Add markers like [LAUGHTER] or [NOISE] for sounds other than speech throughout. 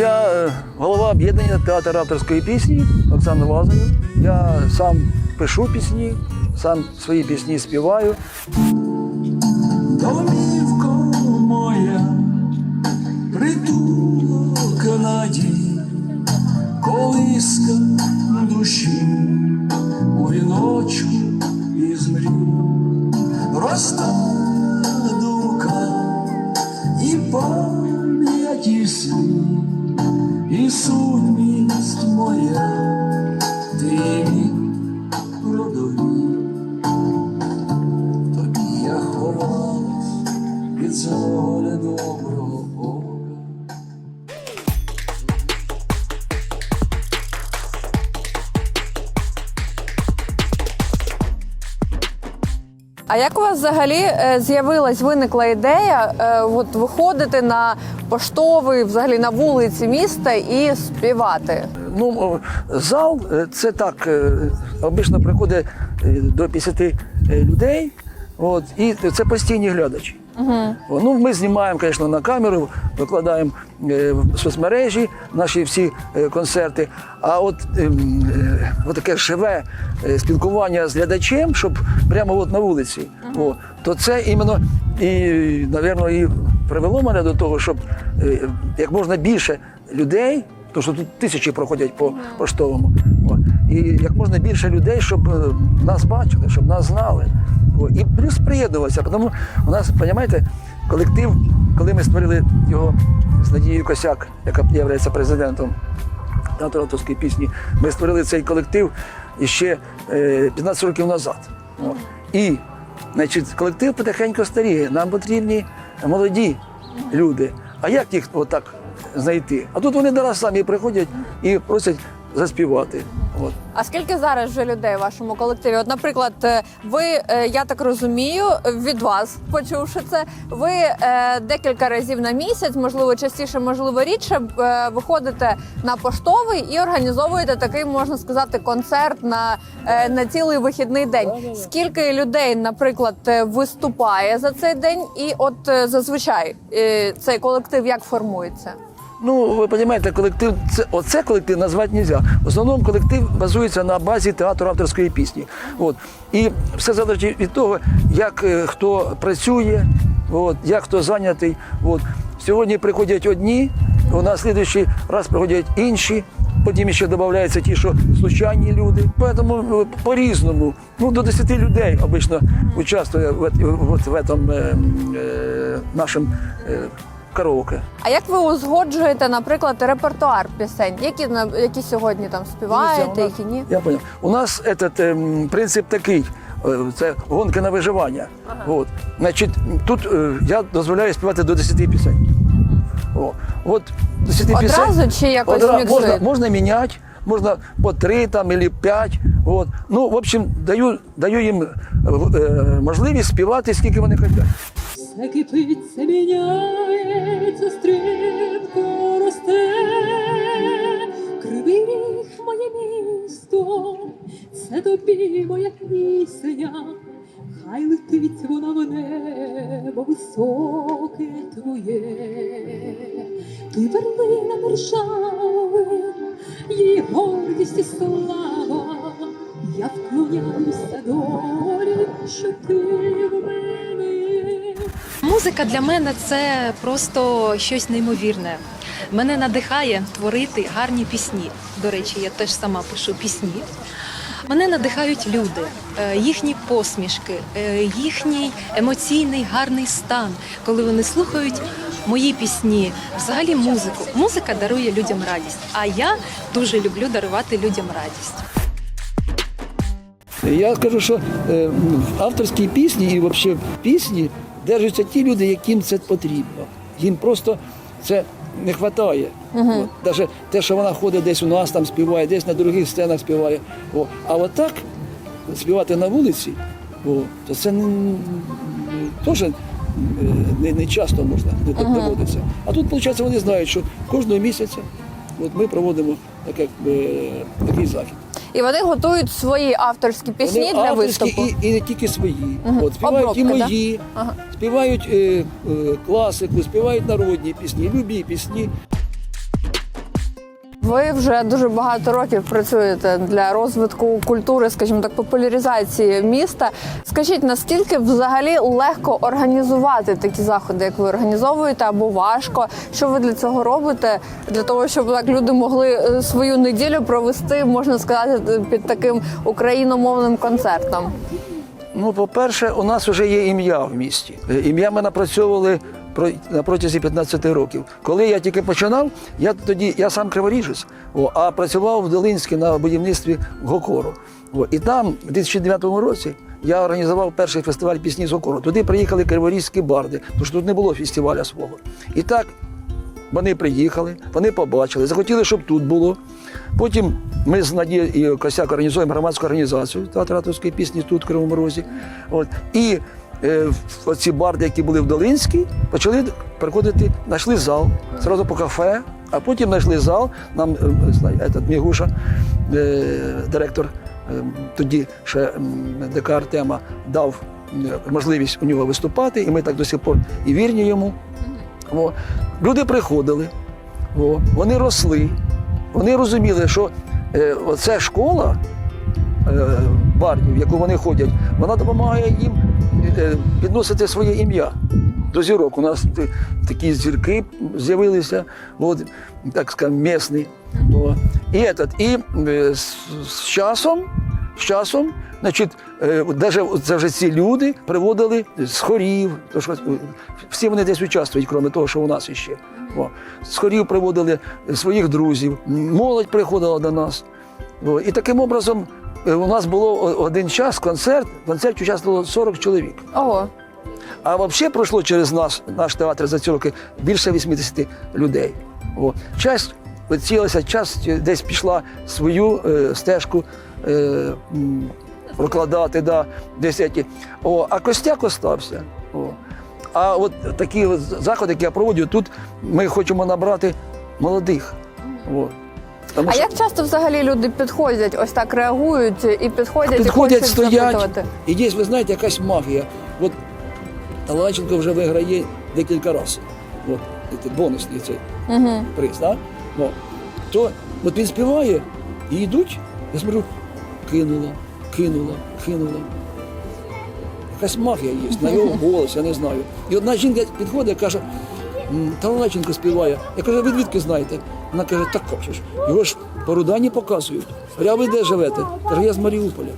Я е, голова об'єднання театру авторської пісні Оксана Лазарів. Я сам пишу пісні, сам свої пісні співаю. Домівко моя, притулок надій, колиска душі у віночку із мрій, проста А як у вас взагалі е, з'явилась, виникла ідея е, от виходити на поштовий, взагалі на вулиці міста і співати? Ну, зал е, це так, обично приходить до 50 е, людей, от, і це постійні глядачі. Угу. Ну, ми знімаємо, звісно, на камеру, викладаємо е, в соцмережі наші всі е, концерти. А от, ем, е, от таке живе спілкування з глядачем, щоб прямо от на вулиці, о, то це іменно і, напевно, і привело мене до того, щоб як можна більше людей, тому що тут тисячі проходять по поштовому. І як можна більше людей, щоб нас бачили, щоб нас знали. О, і плюс приєднувалися. Тому у нас, розумієте, колектив, коли ми створили його з Надією Косяк, яка є президентом театру авторської пісні, ми створили цей колектив іще е, 15 років назад. І значить, колектив потихеньку старіє. Нам потрібні молоді люди. А як їх отак знайти? А тут вони до самі приходять і просять заспівати. От. А скільки зараз вже людей в вашому колективі? От, наприклад, е, ви, е, я так розумію, від вас, почувши це, ви е, декілька разів на місяць, можливо, частіше, можливо, рідше, виходите на поштовий і організовуєте такий, можна сказати, концерт на, на цілий вихідний день. Скільки людей, наприклад, виступає за цей день, і от зазвичай цей колектив як формується? Ну, ви розумієте, колектив, це, оце колектив назвати не можна. В основному колектив базується на базі театру авторської пісні. От. І все залежить від того, як е, хто працює, от, як хто зайнятий. От. Сьогодні приходять одні, у нас слідуючий раз приходять інші. Потім ще додаються ті, що случайні люди. Тому е, по-різному. Ну, до 10 людей обично участвує в, в, в, в этом, е, е, нашому караоке. А як ви узгоджуєте, наприклад, репертуар пісень? Які які сьогодні там співаєте, Дивіться, у нас- які ні? Я понял. У нас этот, ем, принцип такий. е, Це гонка на виживання. От. Значить, тут е, я дозволяю співати до 10 пісень. О. От 10 Одразу пісень. чи якось Одра- міксуєте? можна, можна міняти, можна по 3 там, або 5. От. Ну, в общем, даю, даю їм е, е, можливість співати, скільки вони хочуть. Все кипиться, міняється, стрімко росте, кривий ріг моє місто, це тобі моя пісня, хай летить вона в небо високе твоє, ти перлина держави, її гордість і слава, я вклоняюся долі, що ти. Музика для мене це просто щось неймовірне. Мене надихає творити гарні пісні. До речі, я теж сама пишу пісні. Мене надихають люди, е, їхні посмішки, е, їхній емоційний гарний стан, коли вони слухають мої пісні, взагалі музику. Музика дарує людям радість. А я дуже люблю дарувати людям радість. Я скажу, що е, в авторській пісні і взагалі пісні держаться ті люди, яким це потрібно. Їм просто це не вистачає. От, Навіть те, що вона ходить десь у нас там співає, десь на других сценах співає. О. А от так співати на вулиці, о, то це не- теж е, не, не часто можна не так доводиться. А тут, виходить, вони знають, що кожного місяця от ми проводимо так, якби, такий захід. І вони готують свої авторські пісні Вони для авторські виступу. І, і не тільки свої. От, співають і мої, да? Ага. співають е, е, класику, співають народні пісні, любі пісні. Ви вже дуже багато років працюєте для розвитку культури, скажімо так, популяризації міста. Скажіть, наскільки взагалі легко організувати такі заходи, як ви організовуєте, або важко? Що ви для цього робите? Для того, щоб так люди могли е, свою неділю провести, можна сказати, під таким україномовним концертом? Ну, по-перше, у нас вже є ім'я в місті. Е, Ім'я ми напрацьовували на протязі 15 років. Коли я тільки починав, я тоді я сам криворіжець, а працював в Долинській на будівництві Гокору. О, і там, в 2009 році, я організував перший фестиваль пісні з Гокору. Туди приїхали криворізькі барди, тому що тут не було фестиваля свого. І так вони приїхали, вони побачили, захотіли, щоб тут було. Потім ми з Надією Косяк організуємо громадську організацію театр авторської пісні тут, в Кривому Розі. От. І оці барди, які були в Долинській, почали приходити, знайшли зал, зразу по кафе, а потім знайшли зал. Нам е, этот, Мігуша, е, директор е, тоді ще ДК Артема, дав е, можливість у нього виступати, і ми так до сих пор і вірні йому. О. Люди приходили, о. вони росли, вони розуміли, що е, оця школа е, бардів, в яку вони ходять, вона допомагає їм е, підносити своє ім'я. До зірок у нас такі зірки з'явилися, от, так скажемо, місні. І, этот, і е, з, часом, з часом, значить, е, даже, це вже ці люди приводили з хорів, то що, е, всі вони десь участвують, крім того, що у нас іще. О. З хорів приводили своїх друззів, молодь приходила до нас. І таким образом е, у нас було один час концерт, в концерті участвувало 40 чоловік. Ого. А взагалі пройшло через нас, наш театр за ці роки більше 80 людей. О. Час цілася, час десь пішла свою е, стежку е, прокладати, да, десяті. О, а костяк остався. О. А от такі от заходи, які я проводжу, тут ми хочемо набрати молодих. О. Тому А що як часто взагалі люди підходять, ось так реагують і підходять, підходять, і хочуть стоять. запитувати? І є, ви знаєте, якась магія. От Талаченко вже виграє декілька разів. От, бонусний цей Угу. приз, да? О. То от він співає і йдуть, я смотрю, кинула, кинула, кинула. Якась магія є, на його [LAUGHS] голос, я не знаю. І одна жінка підходить і каже, «М, Талаченко співає. Я кажу, ви звідки знаєте? Вона каже, так ж, його ж по Рудані показують. Я ви де живете? Каже, я з Маріуполя.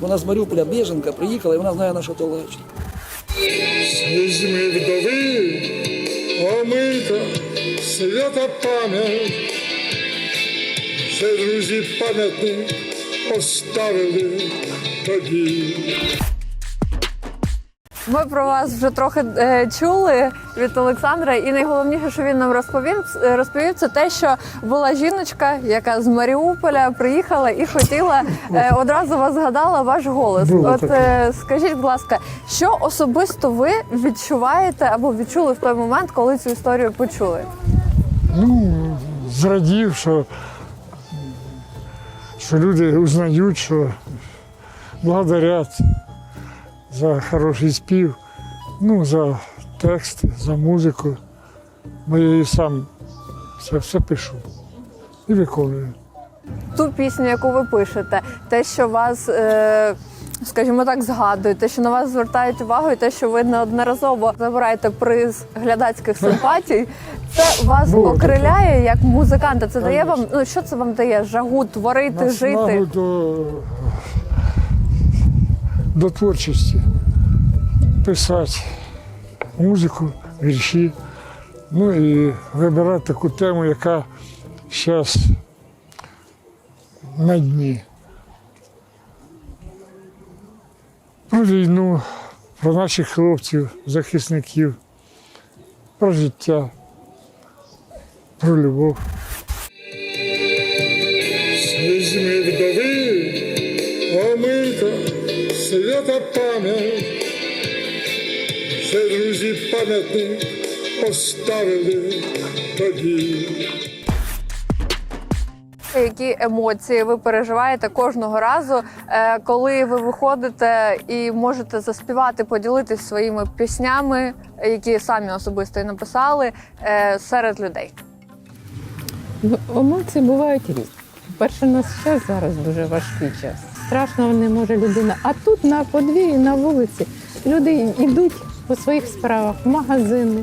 Вона з Маріуполя біженка, приїхала, і вона знає нашого Талаченка. Слізьми вдови, омита свята пам'ять, ще друзі пам'ятник поставили тоді. Ми про вас вже трохи е, чули від Олександра, і найголовніше, що він нам розповів, е, розповів, це те, що була жіночка, яка з Маріуполя приїхала і хотіла е, одразу вас згадала ваш голос. Було От таке. е, скажіть, будь ласка, що особисто ви відчуваєте або відчули в той момент, коли цю історію почули? Ну, зрадів, що, що люди узнають, що благодарять за хороший спів, ну, за текст, за музику. Бо я і сам це все пишу і виконую. Ту пісню, яку ви пишете, те, що вас. Е, Скажімо так, згадують, те, що на вас звертають увагу, і те, що ви неодноразово забираєте приз глядацьких симпатій, це вас Було таке. окриляє як музиканта. Це дає вам ну що це вам дає? Жагу творити, жити? До, до творчості. Писати музику, вірші. Ну і вибирати таку тему, яка зараз на дні. Про війну, про наших хлопців, захисників, про життя, про любов. Пам'ять, ще друзі пам'ятник поставили тоді. Які емоції ви переживаєте кожного разу, е, коли ви виходите і можете заспівати, поділитись своїми піснями, які самі особисто і написали е, серед людей? Ну, Емоції бувають різні. Перше, у нас час зараз дуже важкий час. Страшно не може людина. А тут на подвір'ї, на вулиці люди йдуть по своїх справах, в магазини,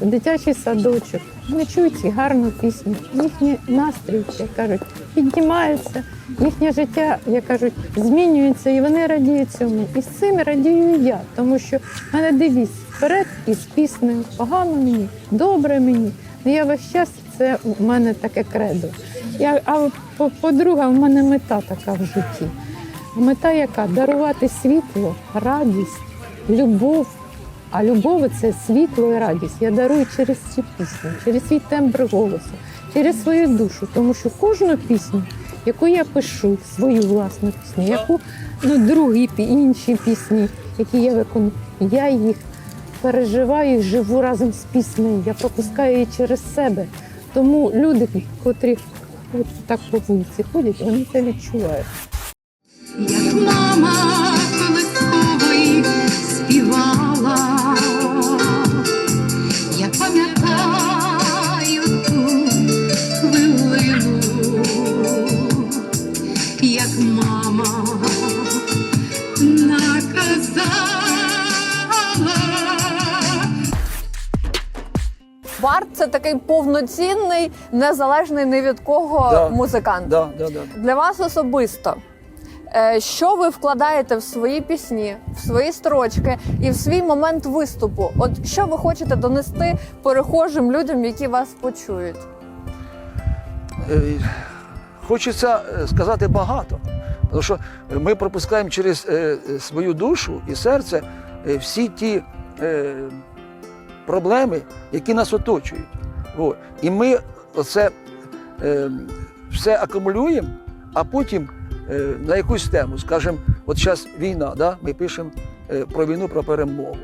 в дитячий садочок. Вони чують гарну пісню. Їхній настрій, як кажуть, піднімається, їхнє життя, як кажуть, змінюється, і вони радіють цьому. І з цим радію я, тому що в мене девіз вперед із піснею. Погано мені, добре мені. Ну, я весь час це у мене таке кредо. Я, а по- по-друге, у мене мета така в житті. Мета яка? Дарувати світло, радість, любов. А любов це світло і радість. Я дарую через цю пісню, через свій тембр голосу, через свою душу. Тому що кожну пісню, яку я пишу, свою власну пісню, яку ну, другі інші пісні, які я виконую, я їх переживаю живу разом з піснею. Я пропускаю її через себе. Тому люди, котрі от так по вулиці ходять, вони це відчувають. Як мама колисковий співала, я пам'ятаю ту хвилину, як мама наказала. Бард це такий повноцінний, незалежний ні від кого Да. музикант. Да, да, да. Для вас особисто. Е, Що ви вкладаєте в свої пісні, в свої строчки і в свій момент виступу? От що ви хочете донести перехожим людям, які вас почують? Е, Хочеться е, сказати багато, тому що ми пропускаємо через свою душу і серце всі ті проблеми, які нас оточують. І ми це все акумулюємо, а потім на якусь тему, скажімо, от зараз війна, да? ми пишемо е, про війну, про перемогу.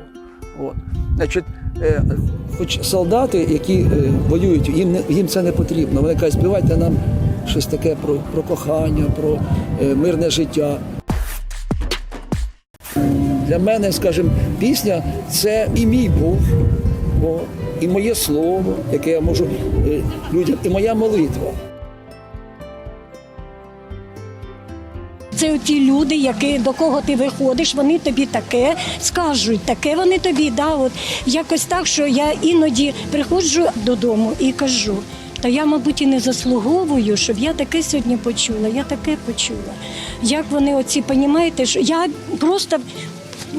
От. Значить, е, хоч солдати, які е, воюють, їм, їм це не потрібно. Вони кажуть, співайте нам щось таке про, про кохання, про е, мирне життя. Для мене, скажімо, пісня це і мій Бог, і моє слово, яке я можу е, людям, і моя молитва. Це ті люди, які до кого ти виходиш, вони тобі таке скажуть, таке вони тобі. Да, от якось так, що я іноді приходжу додому і кажу. Та я, мабуть, і не заслуговую, щоб я таке сьогодні почула. Я таке почула. Як вони оці, понімаєте, що я просто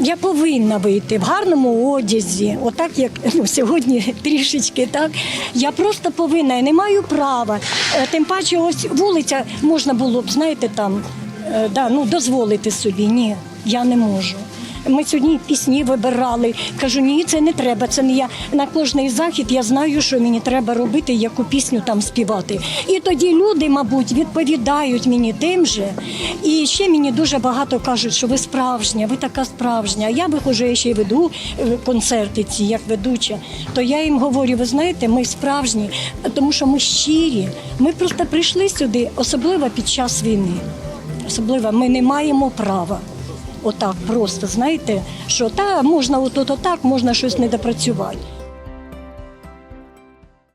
я повинна вийти в гарному одязі, отак як ну, сьогодні трішечки так. Я просто повинна, я не маю права. Е, Тим паче, ось вулиця можна було б, знаєте, там да, ну, дозволити собі. Ні, я не можу. Ми сьогодні пісні вибирали. Кажу, ні, це не треба. Це не я на кожний захід. Я знаю, що мені треба робити, яку пісню там співати. І тоді люди, мабуть, відповідають мені тим же. І ще мені дуже багато кажуть, що ви справжня, ви така справжня. Я виходжу, я ще й веду е, концерти ці, як ведуча. То я їм говорю, ви знаєте, ми справжні, тому що ми щирі. Ми просто прийшли сюди, особливо під час війни. Особливо ми не маємо права. Отак просто знаєте, що та можна отут отак, можна щось не допрацювати.